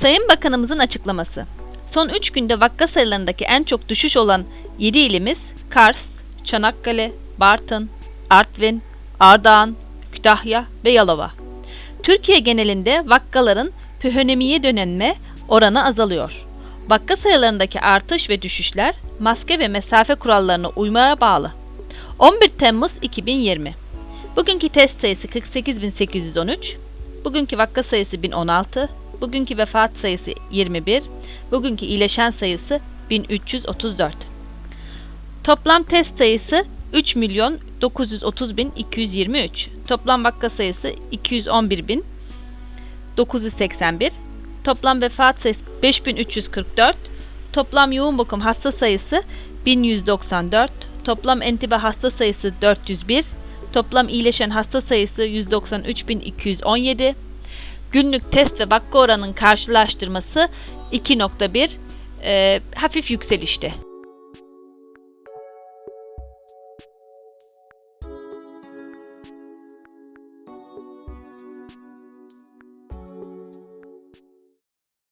Sayın Bakanımızın açıklaması. Son 3 günde vakka sayılarındaki en çok düşüş olan 7 ilimiz Kars, Çanakkale, Bartın, Artvin, Ardahan, Kütahya ve Yalova. Türkiye genelinde vakkaların pühönemiye dönenme oranı azalıyor. Vakka sayılarındaki artış ve düşüşler maske ve mesafe kurallarına uymaya bağlı. 11 Temmuz 2020 Bugünkü test sayısı 48.813, bugünkü vakka sayısı 1016, bugünkü vefat sayısı 21, bugünkü iyileşen sayısı 1334. Toplam test sayısı 3 milyon 930 bin 223. Toplam vaka sayısı 211 bin 981. Toplam vefat sayısı 5344. Toplam yoğun bakım hasta sayısı 1194. Toplam entiba hasta sayısı 401. Toplam iyileşen hasta sayısı 193.217. Günlük test ve vakka oranının karşılaştırması 2.1 e, hafif yükselişte.